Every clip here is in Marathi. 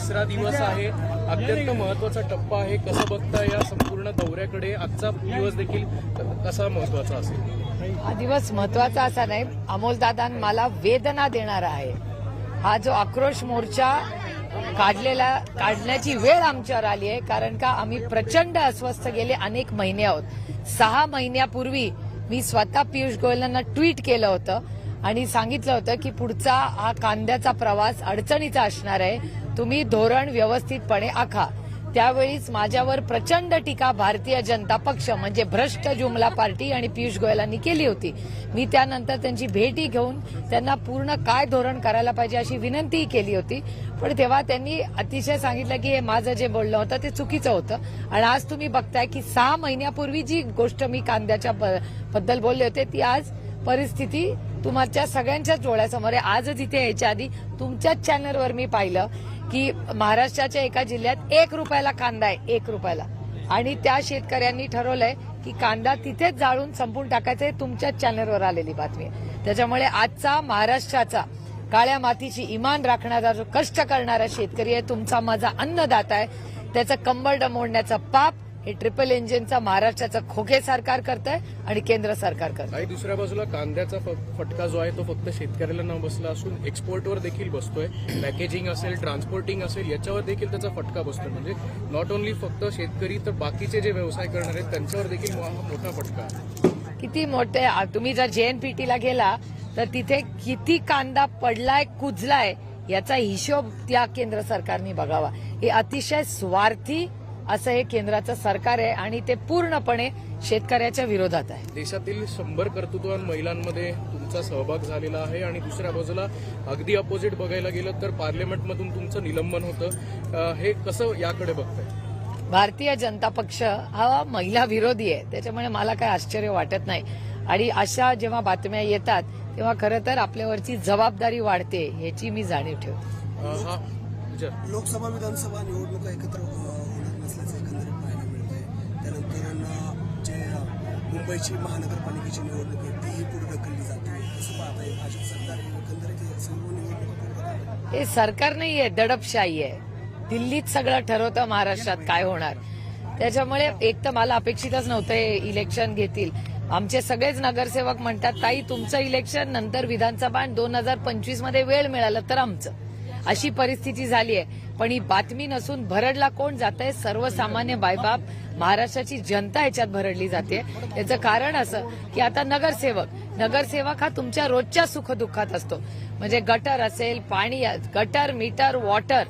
तिसरा दिवस आहे. अत्यंत महत्त्वाचा टप्पा आहे. कसं बघता या संपूर्ण दौऱ्याकडे? आजचा दिवस देखील कसा महत्त्वाचा असेल? हा दिवस महत्त्वाचा असा नाही. अमोलदादा मला वेदना देणारा आहे. हा जो आक्रोश मोर्चा काढलेला काढण्याची वेळ आमच्यावर आली आहे. कारण का आम्ही प्रचंड अस्वस्थ गेले अनेक महिने आहोत. सहा महिन्यापूर्वी मी स्वतः पियुष गोयलांना ट्विट केलं होतं. आणि सांगितलं होतं की पुढचा हा कांद्याचा प्रवास अडचणीचा असणार आहे. तुम्ही धोरण व्यवस्थितपणे आखा. त्यावेळीच माझ्यावर प्रचंड टीका भारतीय जनता पक्ष म्हणजे भ्रष्ट जुमला पार्टी आणि पियुष गोयलांनी केली होती. मी त्यानंतर त्यांची भेटी घेऊन त्यांना पूर्ण काय धोरण करायला पाहिजे अशी विनंतीही केली होती. पण तेव्हा त्यांनी अतिशय सांगितलं की हे माझं जे बोलणं होतं ते चुकीचं होतं. आणि आज तुम्ही बघताय की सहा महिन्यापूर्वी जी गोष्ट मी कांद्याच्या ब- बद्दल बोलले होते ती आज परिस्थिती तुमच्या सगळ्यांच्याच डोळ्यासमोर आहे. आजच इथे यायच्या आधी तुमच्याच चॅनलवर मी पाहिलं की महाराष्ट्राच्या एका जिल्ह्यात एक रुपयाला कांदा आहे एक रुपयाला. आणि त्या शेतकऱ्यांनी ठरवलंय की कांदा तिथेच जाळून संपून टाकायचं हे तुमच्याच चॅनलवर आलेली बातमी आहे. त्याच्यामुळे आजचा महाराष्ट्राचा काळ्या मातीची इमान राखणारा जो कष्ट करणारा शेतकरी आहे तुमचा माझा अन्नदाता आहे. त्याचं कंबरड मोडण्याचं पाप हे ट्रिपल इंजिनचा महाराष्ट्राचं खोके सरकार करत आहे आणि केंद्र सरकार करत काही दुसऱ्या बाजूला कांद्याचा फटका जो आहे तो फक्त शेतकऱ्याला न बसला असून एक्सपोर्टवर देखील बसतोय. पॅकेजिंग असेल ट्रान्सपोर्टिंग असेल याच्यावर देखील त्याचा फटका बसतोय. म्हणजे नॉट ओन्ली फक्त शेतकरी तर बाकीचे जे व्यवसाय करणार आहेत त्यांच्यावर देखील मोठा फटका आहे. किती मोठे तुम्ही जर जेएनपीटीला गेला तर तिथे किती कांदा पडलाय कुजलाय याचा हिशोब त्या केंद्र सरकारने बघावा. हे अतिशय स्वार्थी असं हे केंद्राचं सरकार आहे आणि ते पूर्णपणे शेतकऱ्याच्या विरोधात आहे. देशातील शंभर कर्तृत्ववान महिलांमध्ये तुमचा सहभाग झालेला आहे आणि दुसऱ्या बाजूला अगदी अपोजिट बघायला गेलं तर पार्लमेंटमधून तुमचं निलंबन होतं. हे कसं याकडे बघताय? भारतीय जनता पक्ष हा महिला विरोधी आहे. त्याच्यामुळे मला काही आश्चर्य वाटत नाही. आणि अशा जेव्हा बातम्या येतात तेव्हा खरं तर आपल्यावरची जबाबदारी वाढते ह्याची मी जाणीव ठेवते. हा. लोकसभा विधानसभा निवडणुका एकत्र शेतकऱ्यांना जे मुंबईची महानगरपालिकेची निवडणूक आहे तीही पुढे ढकलली जाते. कसं पाहता येईल. भाजप सरकार एकंदरीत सर्व निवडणूक हे सरकार नाही आहे दडपशाही आहे. दिल्लीत सगळं ठरवतं महाराष्ट्रात काय होणार. त्याच्यामुळे एक तर मला अपेक्षितच नव्हतं इलेक्शन घेतील. आमचे सगळेच नगरसेवक म्हणतात ताई तुमचं इलेक्शन नंतर विधानसभा दोन हजार पंचवीसमध्ये वेळ मिळाला तर आमचं. अशी परिस्थिती झाली आहे. पण ही बातमी नसून भरडला कोण जात आहे सर्वसामान्य बायबाप महाराष्ट्राची जनता याच्यात भरडली जाते. याचं कारण असं की आता नगरसेवक नगरसेवक हा तुमच्या रोजच्या सुखदुःखात असतो. म्हणजे गटर असेल पाणी गटर मीटर वॉटर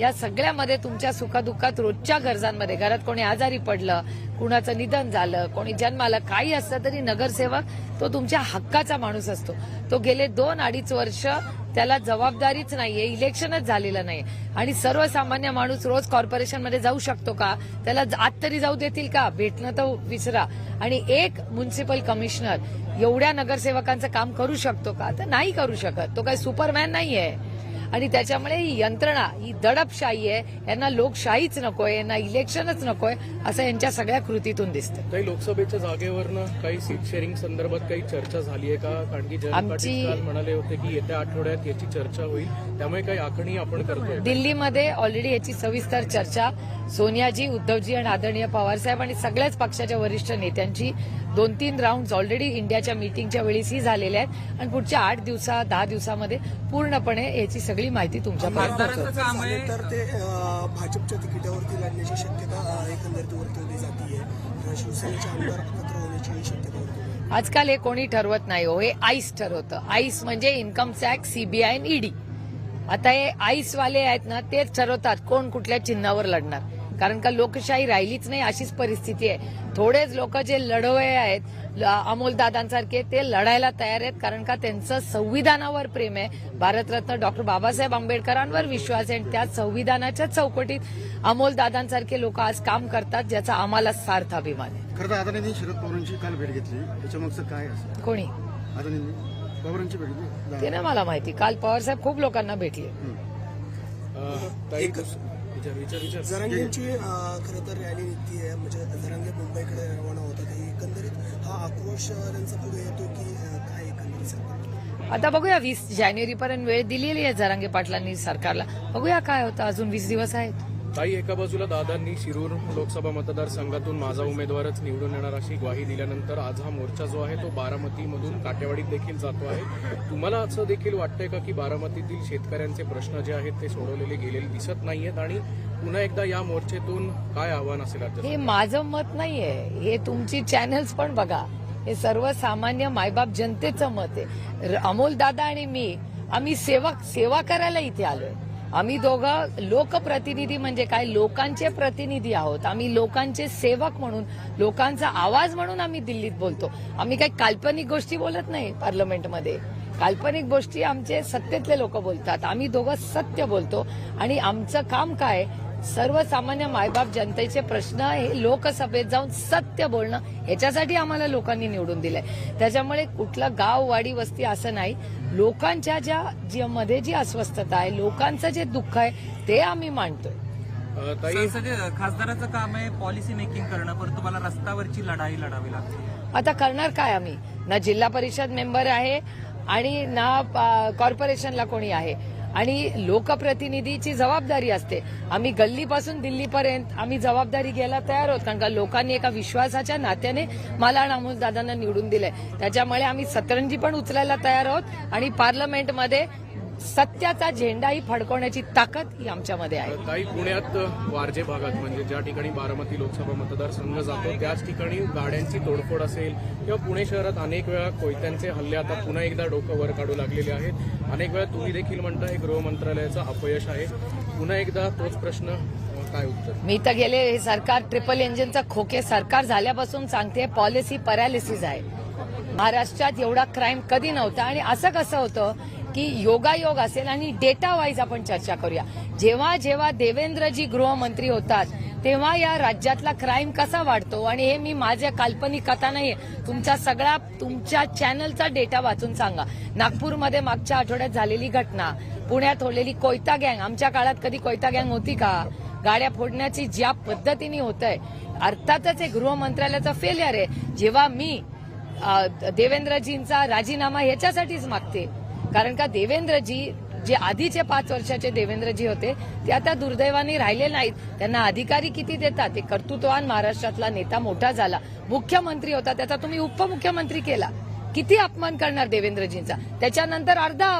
या सगळ्यामध्ये तुमच्या सुखदुःखात रोजच्या गरजांमध्ये घरात कोणी आजारी पडलं कुणाचं निधन झालं कोणी जन्माला काही असलं तरी नगरसेवक तो तुमच्या हक्काचा माणूस असतो. तो गेले दोन अडीच वर्ष त्याला जबाबदारीच नाहीये इलेक्शनच झालेलं नाही आणि सर्वसामान्य माणूस रोज कॉर्पोरेशनमध्ये जाऊ शकतो का? त्याला आत तरी जाऊ देतील का? भेटणं तर विसरा. आणि एक म्युन्सिपल कमिशनर एवढ्या नगरसेवकांचं काम करू शकतो का? तर नाही करू शकत. तो काही सुपरमॅन नाहीये. आणि त्याच्यामुळे ही यंत्रणा ही दडपशाही आहे. यांना लोकशाहीच नकोय यांना इलेक्शनच नकोय असं यांच्या सगळ्या कृतीतून दिसतं काही लोकसभेच्या जागेवरनं काही सीट शेअरिंग संदर्भात काही चर्चा झाली आहे का? कारण की आमची- म्हणाले होते की येत्या आठवड्यात याची चर्चा होईल. त्यामुळे काही आखणी आपण करतोय दिल्लीमध्ये ऑलरेडी याची सविस्तर चर्चा. सोनियाजी उद्धवजी आणि आदरणीय पवारसाहेब आणि सगळ्याच पक्षाच्या वरिष्ठ नेत्यांची दोन तीन राऊंड ऑलरेडी इंडियाच्या मीटिंगच्या वेळीच ही झालेल्या आहेत. आणि पुढच्या आठ दिवसा दहा दिवसामध्ये पूर्णपणे याची सगळी माहिती तुमच्यापर्यंत. झाले तर ते भाजपच्या तिकिटावरती लढण्याची शक्यता एकंदरीत वर्तवली जाते शिवसेनेचे आमदार एकत्र होण्याची शक्यता वर्तवली. आजकाल हे कोणी ठरवत नाही हो हे आईस ठरवतं. आईस म्हणजे इन्कम टॅक्स सीबीआय आणि ईडी आता हे आईस वाले आहेत ना तेच ठरवतात कोण कुठल्या चिन्हावर लढणार. कारण का लोकशाही राहिलीच नाही अशीच परिस्थिती आहे. थोडेच लोक जे लढवय आहेत अमोलदादांसारखे ते लढायला तयार आहेत कारण का त्यांचं संविधानावर प्रेम आहे. भारतरत्न डॉक्टर बाबासाहेब आंबेडकरांवर विश्वास आहे आणि त्या संविधानाच्या चौकटीत अमोलदादांसारखे लोक आज काम करतात ज्याचा आम्हाला सार्थ अभिमान आहे. खरं तर शरद पवारांची काल भेट घेतली. त्याच्यामागचं काय असं? कोणी? पवारांची भेट घेतली. ते नाही मला माहिती. काल पवारसाहेब खूप लोकांना भेटले. विचार विचार विचार. जरांगेंची खरं तर रॅली निघतीये म्हणजे जरांगे मुंबईकडे रवाना होतात. हे एकंदरीत हा आक्रोश त्यांचा पुढे येतो की काय एकंदरीत सांगता? आता बघूया वीस जानेवारीपर्यंत वेळ दिलेली आहे जरांगे पाटलांनी सरकारला. बघूया काय होतं. अजून वीस दिवस आहेत. ताई एका बाजूला दादांनी शिरूर लोकसभा मतदारसंघातून माझा उमेदवारच निवडून येणार अशी ग्वाही दिल्यानंतर आज हा मोर्चा जो आहे तो बारामतीमधून काटेवाडीत देखील जातो आहे. तुम्हाला असं देखील वाटतंय का की बारामतीतील शेतकऱ्यांचे प्रश्न जे आहेत ते सोडवलेले गेलेले दिसत नाहीयेत? आणि पुन्हा एकदा या मोर्चेतून काय आव्हान असेल हे माझं मत नाहीये. हे तुमची चॅनल्स पण बघा. हे सर्वसामान्य मायबाप जनतेचं मत आहे. अमोल दादा आणि मी आम्ही सेवा सेवा करायला इथे आलोय. आम्ही दोघं लोकप्रतिनिधी म्हणजे काय? लोकांचे प्रतिनिधी आहोत. आम्ही लोकांचे सेवक म्हणून लोकांचा आवाज म्हणून आम्ही दिल्लीत बोलतो. आम्ही काही काल्पनिक गोष्टी बोलत नाही पार्लमेंटमध्ये. काल्पनिक गोष्टी आमचे सत्तेतले लोक बोलतात. आम्ही दोघं सत्य बोलतो. आणि आमचं काम काय? सर्वसामान्य मायबाप जनतेचे प्रश्न हे लोकसभेत जाऊन सत्य बोलणं ह्याच्यासाठी आम्हाला लोकांनी निवडून दिलंय. त्याच्यामुळे कुठलं गाव वाडी वस्ती असं नाही. लोकांच्या ज्या ज्या मध्ये जी अस्वस्थता आहे लोकांचं जे दुःख आहे ते आम्ही मांडतोय. खासदाराचं काम आहे पॉलिसी मेकिंग करणं परंतु तुम्हाला रस्त्यावरची लढाई लढावी लागते. आता करणार काय आम्ही? ना जिल्हा परिषद मेंबर आहे आणि ना कॉर्पोरेशनला कोणी आहे. आणि लोकप्रतिनिधीची जबाबदारी असते. आम्ही गल्लीपासून दिल्लीपर्यंत आम्ही जबाबदारी घ्यायला तयार आहोत कारण का लोकांनी एका विश्वासाच्या नात्याने मला आणि दादांना निवडून दिलंय. त्याच्यामुळे आम्ही सतरंजी पण उचलायला तयार आहोत आणि पार्लमेंटमध्ये सत्याचा झेंडाही फडकवण्याची ताकद ही आमच्यामध्ये आहे. ताई पुण्यात वारजे भागात म्हणजे ज्या ठिकाणी बारामती लोकसभा मतदारसंघ जातो त्याच ठिकाणी गाड्यांची तोडफोड असेल किंवा पुणे शहरात अनेक वेळा कोयत्यांचे हल्ले आता पुन्हा एकदा डोकं वर काढू लागलेले आहेत. अनेक वेळा तुम्ही देखील म्हणताय गृह मंत्रालयाचं अपयश आहे. पुन्हा एकदा तोच प्रश्न काय उत्तर? मी तर गेले हे सरकार ट्रिपल इंजिनचं खोके सरकार झाल्यापासून सांगते पॉलिसी पॅरालिसिस आहे. महाराष्ट्रात एवढा क्राईम कधी नव्हता आणि असं कसं होतं की योगायोग असेल आणि डेटा वाईज आपण चर्चा करूया. जेव्हा जेव्हा देवेंद्रजी गृहमंत्री होतात तेव्हा या राज्यातला क्राईम कसा वाढतो? आणि हे मी माझ्या काल्पनिक कथा नाहीये. तुमचा सगळा तुमच्या चॅनलचा डेटा वाचून सांगा. नागपूरमध्ये मागच्या आठवड्यात झालेली घटना पुण्यात होलेली कोयता गँग आमच्या काळात कधी कोयता गँग होती का? गाड्या फोडण्याची ज्या पद्धतीने होत आहे अर्थातच हे गृहमंत्रालयाचं फेलियर आहे. जेव्हा मी देवेंद्रजींचा राजीनामा ह्याच्यासाठीच मागते कारण का देवेंद्रजी जे आधीचे पाच वर्षाचे देवेंद्रजी होते ते आता दुर्दैवाने राहिले नाहीत. त्यांना अधिकारी किती देतात? ते कर्तृत्वान महाराष्ट्रातला नेता मोठा झाला. मुख्यमंत्री होता त्याचा तुम्ही उपमुख्यमंत्री केला. किती अपमान करणार देवेंद्रजींचा? त्याच्यानंतर अर्धा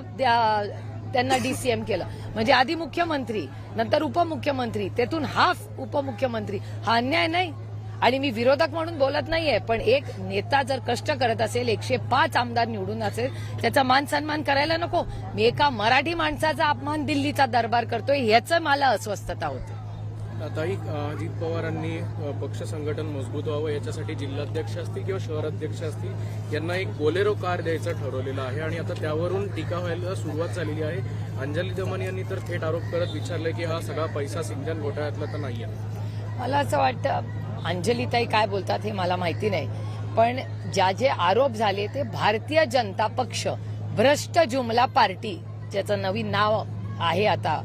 त्यांना डीसीएम केलं. म्हणजे आधी मुख्यमंत्री नंतर उपमुख्यमंत्री तेथून हाफ उपमुख्यमंत्री. हा अन्याय नाही. आणि मी विरोधक म्हणून बोलत नाहीये पण एक नेता जर कष्ट करत असेल एकशे पाच आमदार निवडून असेल त्याचा मान सन्मान करायला नको. मी एका मराठी माणसाचा अपमान दिल्लीचा दरबार करतोय ह्याचं मला अस्वस्थता होते. ताई अजित पवारांनी पक्ष संघटन मजबूत व्हावं याच्यासाठी जिल्हाध्यक्ष असतील किंवा शहराध्यक्ष असतील यांना एक बोलेरो कार द्यायचं ठरवलेलं आहे आणि आता त्यावरून टीका व्हायला सुरुवात झालेली आहे. अंजली दमन यांनी तर थेट आरोप करत विचारले की हा सगळा पैसा सिंचन घोटाळ्यातला तर नाहीये. मला असं वाटतं अंजलीताई काय बोलतात हे मला माहिती नाही. पण ज्या जे आरोप झाले ते भारतीय जनता पक्ष भ्रष्ट जुमला पार्टी ज्याचं नवीन नाव आहे आता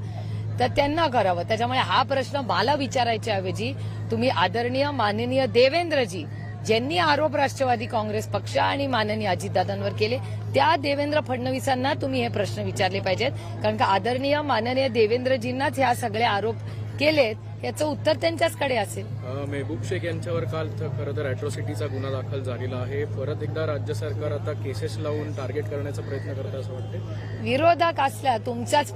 तर त्यांना करावं. त्याच्यामुळे हा प्रश्न मला विचारायच्या ऐवजी तुम्ही आदरणीय माननीय देवेंद्रजी ज्यांनी आरोप राष्ट्रवादी काँग्रेस पक्ष आणि माननीय अजितदादांवर केले त्या देवेंद्र फडणवीसांना तुम्ही हे प्रश्न विचारले पाहिजेत. कारण का आदरणीय माननीय देवेंद्रजींनाच ह्या सगळे आरोप केलेत. याचं उत्तर त्यांच्याचकडे असेल. मेहबूब शेख यांच्यावर काल खरं तर अॅट्रॉसिटीचा गुन्हा दाखल झालेला आहे. परत एकदा राज्य सरकार आता केसेस लावून टार्गेट करण्याचा प्रयत्न करत असं वाटतं विरोधक असल्या तुमचाच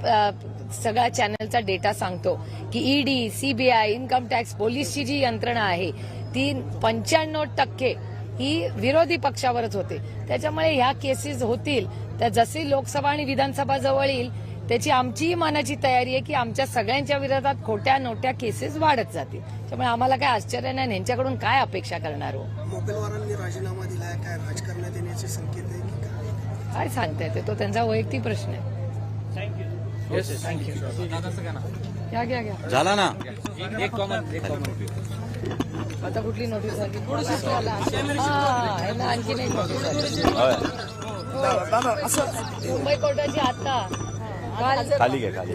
सगळ्या चॅनलचा डेटा सांगतो की ईडी सीबीआय इन्कम टॅक्स पोलीसची जी यंत्रणा आहे ती पंच्याण्णव टक्के ही विरोधी पक्षावरच होते. त्याच्यामुळे ह्या केसेस होतील. तर जशी लोकसभा आणि विधानसभा जवळ येईल त्याची आमचीही मनाची तयारी आहे की आमच्या सगळ्यांच्या विरोधात खोट्या नोट्या केसेस वाढत जातील. त्यामुळे आम्हाला काय आश्चर्य नाही यांच्याकडून काय अपेक्षा करणार हो? मोपेलवारांनी राजीनामा दिलाय काय राजकारणात येण्याचे संकेत आहे की काय? काय सांगता येते? तो त्यांचा वैयक्तिक प्रश्न आहे. घ्या घ्या घ्या. झाला ना? एक कॉमन एक कॉमन आता कुठली नोटीस आली? हा, एक नोटीस आली. मुंबई कोर्टाची आता. खाली घ्या खाली.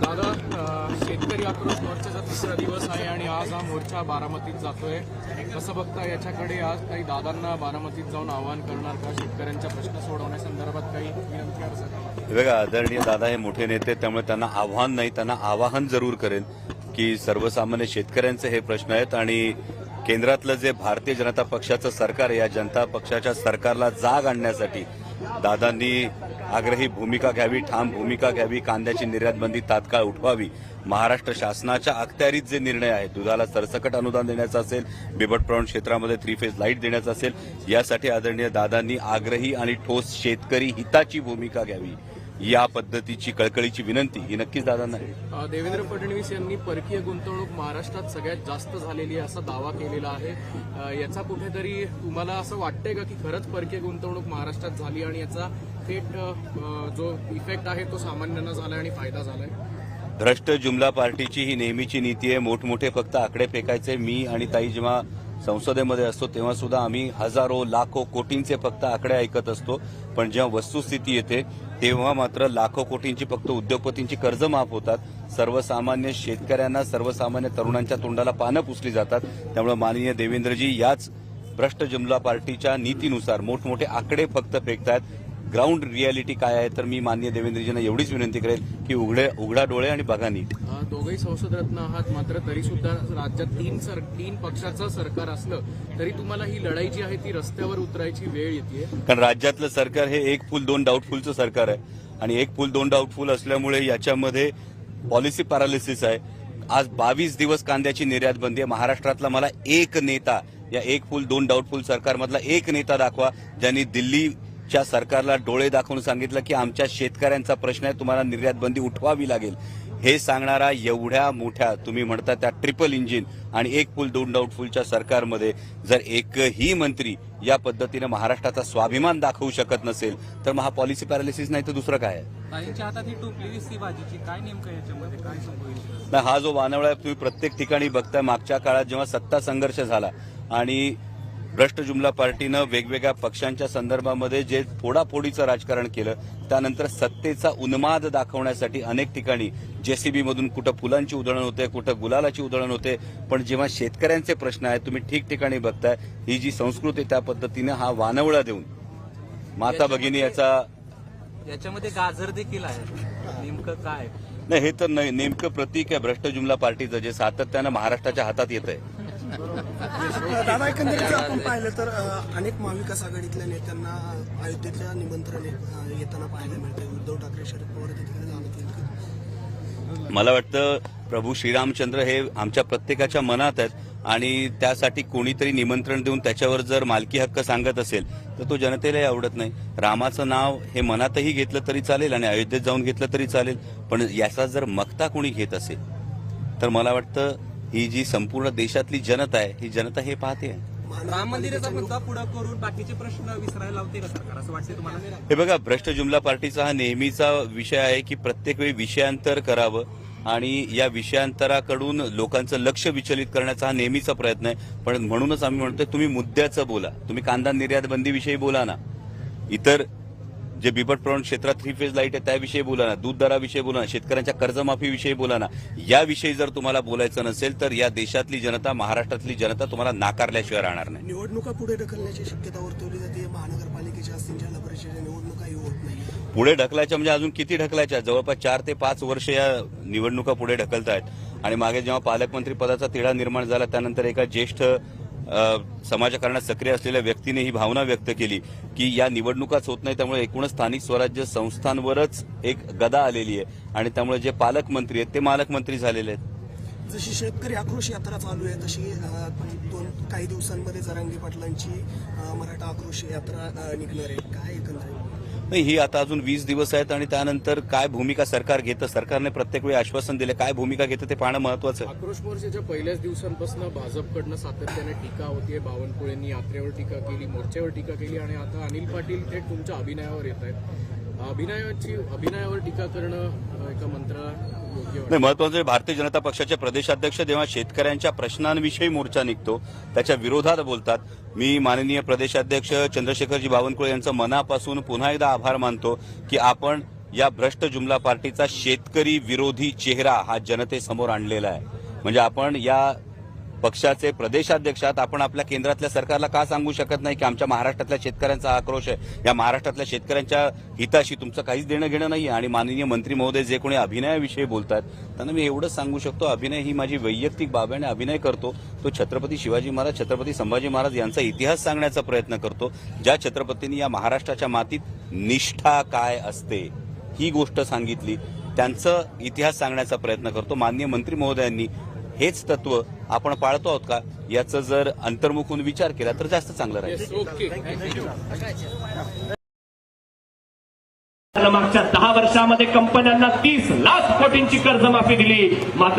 दादा शेतकरी आक्रोश मोर्चाचा तिसरा दिवस आहे आणि आज हा मोर्चा बारामतीत जातोय. कसं बघता याच्याकडे आज काही दादांना बारामतीत जाऊन आवाहन करणार का? शेतकऱ्यांच्या प्रश्न सोडवण्यासंदर्भात काही विनंती अर्ज बघा आदरणीय दादा हे मोठे नेते त्यामुळे त्यांना आव्हान नाही त्यांना आवाहन जरूर करेन की सर्वसामान्य शेतकऱ्यांचे हे प्रश्न आहेत आणि केंद्रातलं जे भारतीय जनता पक्षाचं सरकार आहे या जनता पक्षाच्या सरकारला जाग आणण्यासाठी दादांनी आग्रही भूमिका घ्यावी ठाम भूमिका घ्यावी कांद्याची निर्यातबंदी तात्काळ उठवावी. महाराष्ट्र शासनाच्या अखत्यारीत जे निर्णय आहेत दुधाला सरसकट अनुदान देण्याचं असेल बिबट प्रवण क्षेत्रामध्ये थ्री फेज लाइट देण्याचा असेल यासाठी आदरणीय दादांनी आग्रही आणि ठोस शेतकरी हिताची भूमिका घ्यावी. या पद्धतीची कळकळीची विनंती ही नक्कीच दादांना आहे. अ, देवेंद्र फडणवीस यांनी परकीय गुंतवणूक महाराष्ट्रात सगळ्यात जास्त झालेली आहे असा दावा केलेला आहे. याचा कुठेतरी तुम्हाला असं वाटतंय का की खरंच परकीय गुंतवणूक महाराष्ट्रात झाली आणि याचा थेट जो इफेक्ट आहे तो सामान्यांना झालाय आणि फायदा झालाय? भ्रष्ट जुमला पार्टीची ही नेहमीची नीती आहे. मोठमोठे फक्त आकडे फेकायचे. मी आणि ताई जेव्हा संसदेमध्ये असतो तेव्हा सुद्धा आम्ही हजारो लाखो कोटींचे फक्त आकडे ऐकत असतो. पण जेव्हा वस्तुस्थिती येते तेव्हा मात्र लाखो कोटींची फक्त उद्योगपतींची कर्ज माफ होतात. सर्वसामान्य शेतकऱ्यांना सर्वसामान्य तरुणांच्या तोंडाला पानं पुसली जातात. त्यामुळे माननीय देवेंद्रजी याच भ्रष्ट जुमला पार्टीच्या नीतीनुसार मोठमोठे आकडे फक्त फेकतायत. ग्राउंड रियालिटी काय आहे तर मी माननीय देवेंद्रजींना एवढीच विनंती करेल की उघडे उघडा डोळे आणि बघा नीट. दोघंही संसदरत्न आहात मात्र तरी सुद्धा राज्यात तीन सर तीन पक्षाचं सरकार असलं तरी तुम्हाला ही लढाई जी आहे ती रस्त्यावर उतरायची वेळ येते कारण राज्यातलं सरकार हे एक फुल दोन डाऊटफुलचं सरकार आहे. आणि एक फुल दोन डाऊटफुल असल्यामुळे याच्यामध्ये पॉलिसी पॅरालिसिस आहे. आज बावीस दिवस कांद्याची निर्यात बंदी आहे. महाराष्ट्रातला मला एक नेता या एक फुल दोन डाऊटफुल सरकारमधला एक नेता दाखवा ज्यांनी दिल्लीच्या सरकारला डोळे दाखवून सांगितलं की आमच्या शेतकऱ्यांचा प्रश्न आहे तुम्हाला निर्यात बंदी उठवावी लागेल. हे सांगणारा एवढ्या मोठ्या तुम्ही म्हणता त्या ट्रिपल इंजिन आणि एक पूल दोन डाऊटफुलच्या सरकारमध्ये जर एकही मंत्री या पद्धतीनं महाराष्ट्राचा स्वाभिमान दाखवू शकत नसेल तर मग हा पॉलिसी पॅरालिसिस नाही तर दुसरं काय आहे? ही नाही, हा जो वानवळा आहे तुम्ही प्रत्येक ठिकाणी बघताय मागच्या काळात जेव्हा सत्ता संघर्ष झाला आणि भ्रष्ट जुमला पार्टीनं वेगवेगळ्या पक्षांच्या संदर्भामध्ये जे फोडाफोडीचं राजकारण केलं त्यानंतर सत्तेचा उन्माद दाखवण्यासाठी अनेक ठिकाणी जेसीबी मधून कुठं फुलांची उधळण होते कुठं गुलालाची उधळण होते. पण जेव्हा शेतकऱ्यांचे प्रश्न आहेत तुम्ही ठिकठिकाणी बघताय ही जी संस्कृती त्या पद्धतीनं हा वानवळा देऊन. माता भगिनी याचा याच्यामध्ये गाजर देखील आहे. नेमकं काय? नाही हे तर नाही. नेमकं प्रतीक आहे भ्रष्ट जुमला पार्टीचं जे सातत्यानं महाराष्ट्राच्या हातात येत आहे दादा एकंदरीत जर आपण पाहिलं तर अ, अनेक महाविकास आघाडीतल्या नेत्यांना अयोध्येच्या निमंत्रण अ, येताना पाहायला मिळतंय. उद्धव ठाकरे शरद पवार तिकडे जाणं मला वाटतं प्रभू श्रीरामचंद्र हे आमच्या प्रत्येकाच्या मनात आहेत आणि त्यासाठी कोणीतरी निमंत्रण देऊन त्याच्यावर जर मालकी हक्क सांगत असेल तर तो जनतेलाही आवडत नाही. रामाचं नाव हे मनातही घेतलं तरी चालेल आणि अयोध्येत जाऊन घेतलं तरी चालेल. पण याचा जर मक्ता कोणी घेत असेल तर मला वाटतं ही जी संपूर्ण देशातली जनता आहे ही जनता हे पाहते. राम मंदिराचा मुद्दा पुढे करून बाकीचे प्रश्न विसरायला लावते का सरकार? असं वाटते तुम्हाला? हे बघा भ्रष्ट जुमला पार्टीचा हा नेहमीचा विषय आहे की प्रत्येक वेळी विषयांतर करावं आणि या विषयांतराकडून लोकांचं लक्ष विचलित करण्याचा हा नेहमीचा प्रयत्न आहे. पण म्हणूनच आम्ही म्हणतोय तुम्ही मुद्द्याचं बोला. तुम्ही कांदा निर्यात बंदीविषयी बोला ना. इतर जे बिबट प्रवण क्षेत्रात थ्री फेज लाइट आहे त्याविषयी बोला ना. दूध दराविषयी बोला ना. शेतकऱ्यांच्या कर्जमाफीविषयी बोला ना. याविषयी जर तुम्हाला बोलायचं नसेल तर या देशातली जनता महाराष्ट्रातली जनता तुम्हाला नाकारल्याशिवाय राहणार नाही. निवडणुका पुढे ढकलण्याची शक्यता वर्तवली जाते. महानगरपालिकेच्या असतील जिल्हा परिषदेच्या निवडणुकाही होत नाही पुढे ढकलायच्या म्हणजे अजून किती ढकलायच्या? जवळपास चार ते पाच वर्ष या निवडणुका पुढे ढकलत आहेत आणि मागे जेव्हा पालकमंत्री पदाचा तिढा निर्माण झाला त्यानंतर एका ज्येष्ठ समाजकारणात सक्रिय असलेल्या व्यक्तीने ही भावना व्यक्त केली की या निवडणुकाच होत नाही त्यामुळे एकूणच स्थानिक स्वराज्य संस्थांवरच एक गदा आलेली आहे आणि त्यामुळे जे पालकमंत्री आहेत ते मालकमंत्री झालेले आहेत. जशी शेतकरी आक्रोश यात्रा चालू आहे तशी दोन काही दिवसांमध्ये जरांगी पाटलांची मराठा आक्रोश यात्रा निघणार आहे. काय एकंदरीत? नाही ही आता अजून वीस दिवस आहेत आणि त्यानंतर काय भूमिका सरकार घेतं? सरकारने प्रत्येक वेळी आश्वासन दिले. काय भूमिका घेतं ते पाहणं महत्वाचं. आहे आक्रोश मोर्चाच्या पहिल्याच दिवसांपासून भाजपकडनं सातत्याने टीका होतीये. बावनकुळेंनी यात्रेवर टीका केली मोर्चावर टीका केली आणि आता अनिल पाटील थेट तुमच्या अभिनयावर येत आहेत अभिनयाची अभिनयावर टीका करणं एका नाही महत्वाचं भारतीय जनता पक्षाचे प्रदेशाध्यक्ष जेव्हा शेतकऱ्यांच्या प्रश्नांविषयी मोर्चा निघतो त्याच्या विरोधात बोलतात. मी माननीय प्रदेशाध्यक्ष चंद्रशेखरजी बावनकुळे यांचं मनापासून पुन्हा एकदा आभार मानतो की आपण या भ्रष्ट जुमला पार्टीचा शेतकरी विरोधी चेहरा हा जनतेसमोर आणलेला आहे. म्हणजे आपण या पक्षाचे प्रदेशाध्यक्ष आपण आपल्या केंद्रातल्या सरकारला का सांगू शकत नाही की आमच्या महाराष्ट्रातल्या शेतकऱ्यांचा आक्रोश आहे? या महाराष्ट्रातल्या शेतकऱ्यांच्या हिताशी तुमचं काहीच देणं घेणं नाही आणि माननीय मंत्री महोदय जे कोणी अभिनयाविषयी बोलतात त्यांना मी एवढंच सांगू शकतो अभिनय ही माझी वैयक्तिक बाब आहे आणि अभिनय करतो. तो छत्रपती शिवाजी महाराज छत्रपती संभाजी महाराज यांचा इतिहास सांगण्याचा प्रयत्न करतो ज्या छत्रपतींनी या महाराष्ट्राच्या मातीत निष्ठा काय असते ही गोष्ट सांगितली. त्यांचं इतिहास सांगण्याचा प्रयत्न करतो. माननीय मंत्री महोदयांनी हेच तत्व आपण पाळतो आहोत का? याचं जर अंतर्मुखून विचार केला तर जास्त चांगलं राहील. मागच्या दहा वर्षामध्ये कंपन्यांना तीस लाख कोटींची कर्जमाफी दिली. मात्र